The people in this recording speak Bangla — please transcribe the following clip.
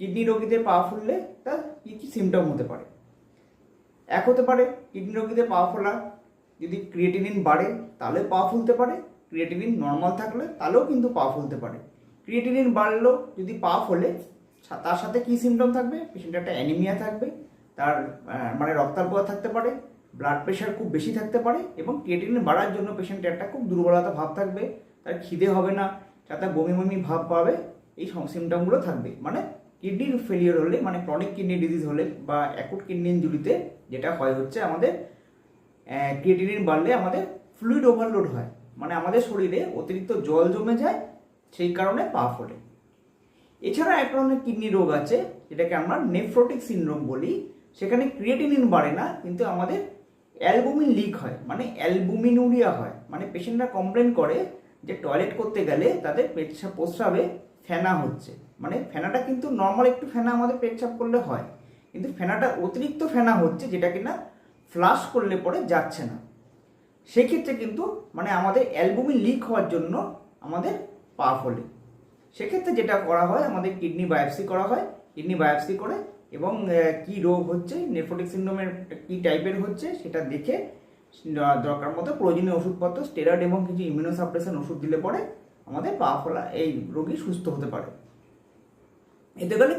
কিডনি রোগীদের পা ফুললে তার কী কী সিমটম হতে পারে? এক হতে পারে কিডনি রোগীদের পা ফোলা, যদি ক্রিয়েটিনিন বাড়ে তাহলে পা ফুলতে পারে ক্রিয়েটিনিন নর্মাল থাকলে তাহলেও কিন্তু পা ফুলতে পারে। ক্রিয়েটিনিন বাড়লেও যদি পা ফোলে তার সাথে কী সিমটম থাকবে? পেশেন্টের একটা অ্যানিমিয়া থাকবে, তার মানে রক্তাল্পতা থাকতে পারে ব্লাড প্রেশার খুব বেশি থাকতে পারে এবং ক্রিয়েটিনিন বাড়ার জন্য পেশেন্টের একটা খুব দুর্বলতা ভাব থাকবে, তার খিদে হবে না সাথে বমি বমি ভাব পাবে, এই সিমটমগুলো থাকবে। মানে কিডনির ফেলিওর হলে মানে ক্রনিক কিডনি ডিজিজ হলে বা অ্যাকুট কিডনি ইঞ্জুরিতে যেটা হয় হচ্ছে আমাদের ক্রিয়েটিনিন বাড়লে আমাদের ফ্লুইড ওভারলোড হয়। মানে আমাদের শরীরে অতিরিক্ত জল জমে যায়, সেই কারণে পা ফোলে এছাড়া এক ধরনের কিডনি রোগ আছে, যেটাকে আমরা নেফ্রোটিক সিনড্রোম বলি। সেখানে ক্রিয়েটিনিন বাড়ে না, কিন্তু আমাদের অ্যালবুমিন লিক হয় মানে অ্যালবুমিনুরিয়া হয়। মানে পেশেন্টরা কমপ্লেন করে যে টয়লেট করতে গেলে তাদের পেটসাপ প্রস্রাবে ফেনা হচ্ছে। মানে ফেনাটা কিন্তু নর্মাল একটু ফেনা আমাদের পেটসাপ করলে হয়। কিন্তু ফেনাটা অতিরিক্ত ফেনা হচ্ছে যেটা কিনা ফ্লাশ করলে পরে যাচ্ছে না। সেক্ষেত্রে কিন্তু মানে আমাদের অ্যালবুমিন লিক হওয়ার জন্য আমাদের পা ফলে সেক্ষেত্রে যেটা করা হয়, আমাদের কিডনি বায়োপসি করা হয়। কিডনি বায়োপসি করে এবং কি রোগ হচ্ছে নেফ্রোটিক সিন্ড্রোমের কি টাইপের হচ্ছে, সেটা দেখে দরকার মতো প্রয়োজনীয় ওষুধপত্র স্টেরয়েড এবং কিছু ইমিউনোসাপ্রেশন ওষুধ দিলে পরে আমাদের পা ফোলা এই রোগী সুস্থ হতে পারে। এতে গেলে